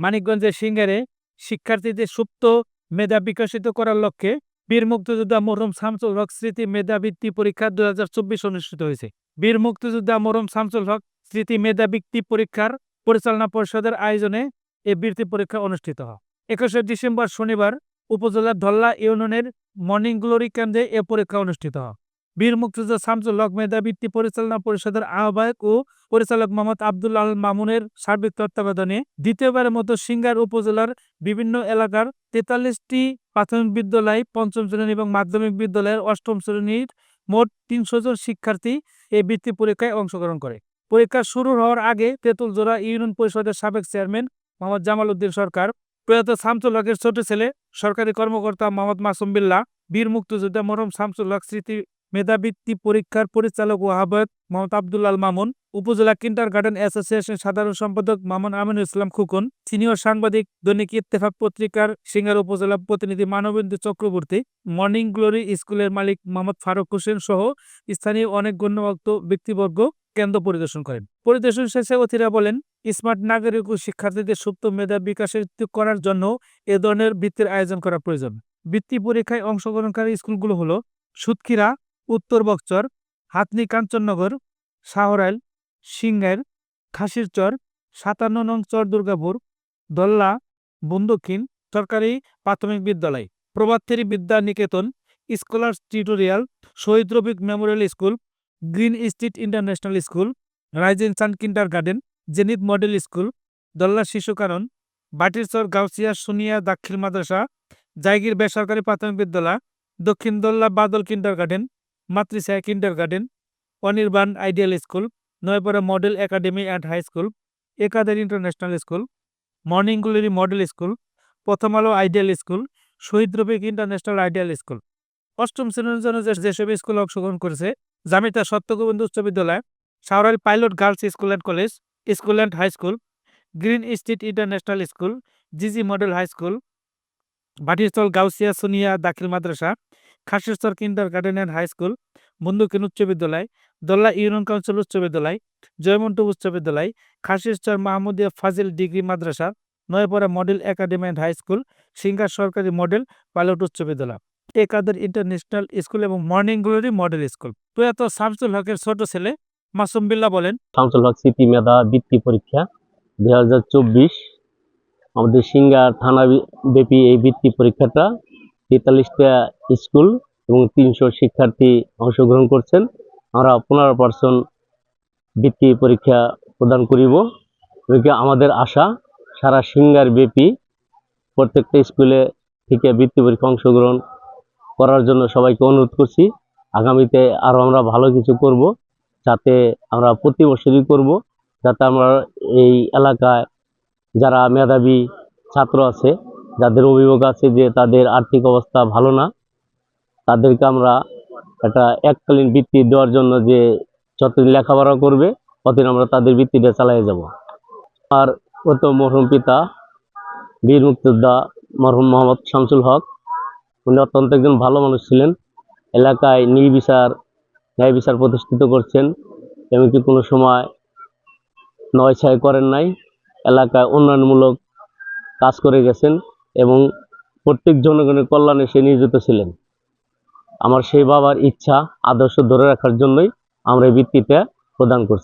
মানিকগঞ্জের সিঙ্গারে শিক্ষার্থীদের সুপ্ত মেধা বিকশিত করার লক্ষ্যে বীর মুক্তিযোদ্ধা মরহুম শামসুল হক স্মৃতি মেধাবৃত্তি পরীক্ষা দু হাজার চব্বিশ অনুষ্ঠিত হয়েছে। বীর মুক্তিযোদ্ধা মরহুম শামসুল হক স্মৃতি মেধাবৃত্তি পরীক্ষার পরিচালনা পরিষদের আয়োজনে এই বৃত্তি পরীক্ষা অনুষ্ঠিত হয়। একুশে ডিসেম্বর শনিবার উপজেলার ধল্লা ইউনিয়নের মর্নিং গ্লোরি কেন্দ্রে এ পরীক্ষা অনুষ্ঠিত হয়। বীর মুক্তিযোদ্ধা শামসুল হক মেধাবৃত্তি পরিচালনা পরিষদের আহ্বায়ক ও পরিচালক মোহাম্মদ আব্দুল্লাহ আল মামুনের সার্বিক তত্ত্বাবধানে দ্বিতীয়বারের মতো সিঙ্গার উপজেলার বিভিন্ন এলাকার তেতাল্লিশটি প্রাথমিক বিদ্যালয়, পঞ্চম শ্রেণি এবং মাধ্যমিক বিদ্যালয়ের অষ্টম শ্রেণির মোট তিনশো জন শিক্ষার্থী এই বৃত্তি পরীক্ষায় অংশগ্রহণ করে। পরীক্ষা শুরু হওয়ার আগে তেঁতুলজোড়া ইউনিয়ন পরিষদের সাবেক চেয়ারম্যান মোহাম্মদ জামাল উদ্দিন সরকার, প্রয়াত শামসুল হকের ছোট ছেলে সরকারি কর্মকর্তা মোহাম্মদ মাসুম বিল্লাহ বীর মুক্তিযোদ্ধা মরহম শামসুল হক স্মৃতি মেধাবৃত্তি পরীক্ষার পরিচালক ও আহ্বায়ক মোহাম্মদ আব্দুল্লাল মামুন, উপজেলা কিন্ডার গার্ডেন অ্যাসোসিয়েশন সাধারণ সম্পাদক মামুন আমিনুল ইসলাম খুকন, সিনিয়র সাংবাদিক দৈনিক ইত্তেফাক পত্রিকার সিঙ্গার উপজেলা প্রতিনিধি মানবেন্দ্র চক্রবর্তী, মর্নিং গ্লোরি স্কুলের মালিক মোহাম্মদ ফারুক হোসেন সহ স্থানীয় অনেক গণ্যমান্য ব্যক্তিবর্গ কেন্দ্র পরিদর্শন করেন। পরিদর্শন শেষে অতিরা বলেন, স্মার্ট নাগরিক ও শিক্ষার্থীদের সুপ্ত মেধা বিকাশের করার জন্য এ ধরনের বৃত্তির আয়োজন করা প্রয়োজন। বৃত্তি পরীক্ষায় অংশগ্রহণকারী স্কুলগুলো হলো সুতক্ষীরা উত্তর বকচর হাতনি কাঞ্চননগর শাহরাইল সিংহের খাসিরচর সাতান্ন নং চর দুর্গাপুর, দল্লা বন্দক্ষিণ সরকারি প্রাথমিক বিদ্যালয় প্রভাতথেরি Vidya Niketan scholars tutorial, Shahid Rabik memorial school, green street international school rising sun kindergarten zenith model school, Dolla Shishu Kanan Batirchar Gausia Sunnia Dakhil মাদ্রাসা, জায়গির বেসরকারি প্রাথমিক বিদ্যালয়, দক্ষিণ Dolla Badal kindergarten Matrichhaya kindergarten Anirban ideal school Noyapara model academy and high school Ekader international school morning glory model school Prothom Alo ideal school Shahid Rafiq international ideal school অষ্টম শ্রেণির জন্য যেসব school অংশগ্রহণ করেছে, জামিতা সত্যগোবিন্দ উচ্চ বিদ্যালয় Saurail pilot girls school and college school and high school green street international school GG model high school Bhatisthal Gausia, Sonia, দাখিল মাদ্রাসা Khasistor kindergarten and high school Bandukin উচ্চ বিদ্যালয়, দোল্লা ইউনিয়ন কাউন্সিল উচ্চ বিদ্যালয় জয়মন্টু উচ্চ বিদ্যালয়, খাসিস্তর মাহমুদিয়া ফাজিল degree Madrasa, Noyapara model academy and high school, Singair সরকারি model pilot উচ্চ বিদ্যালয়। একাদের ইন্টারন্যাশনাল স্কুল এবং মর্নিং গ্লোরি মডেল স্কুল। প্রয়াত শামসুল হকের ছোট ছেলে মাসুম বিল্লাহ বলেন, শামসুল হক সিটি মেধা বৃত্তি পরীক্ষা দুই হাজার চব্বিশ। আমাদের সিঙ্গার থানা ব্যাপী এই বৃত্তি পরীক্ষাটা তেতাল্লিশটা স্কুল এবং তিনশো শিক্ষার্থী অংশগ্রহণ করছেন। আমরা পনেরো পার্সেন্ট বৃত্তি পরীক্ষা প্রদান করিব। আমাদের আশা, সারা সিঙ্গার ব্যাপী প্রত্যেকটা স্কুলে থেকে বৃত্তি পরীক্ষা অংশগ্রহণ করার জন্য সবাইকে অনুরোধ করছি। আগামীতে আরও আমরা ভালো কিছু করব যাতে আমরা প্রতি বছরই করব, যাতে আমরা এই এলাকায় যারা মেধাবী ছাত্র আছে যাদের অভিভাবক আছে যে তাদের আর্থিক অবস্থা ভালো না, তাদেরকে আমরা একটা এককালীন বৃত্তি দেওয়ার জন্য যে যতদিন লেখাপড়া করবে, ততদিন আমরা তাদের বৃত্তিটা চালিয়ে যাব। আর কত মরহুম পিতা বীর মুক্তিযোদ্ধা মরহুম মোহাম্মদ শামসুল হক, উনি অত্যন্ত একজন ভালো মানুষ ছিলেন, এলাকায় নির্বিচার, ন্যায় বিচার প্রতিষ্ঠিত করছেন, এমনকি কোনো সময় নয় ছয় করেন নাই, এলাকায় উন্নয়নমূলক কাজ করে গেছেন। এবং প্রত্যেক জনগণের কল্যাণে সে নিয়োজিত ছিলেন। আমার সেই বাবার ইচ্ছা, আদর্শ ধরে রাখার জন্যই আমরা এই বৃত্তিটা প্রদান করছি।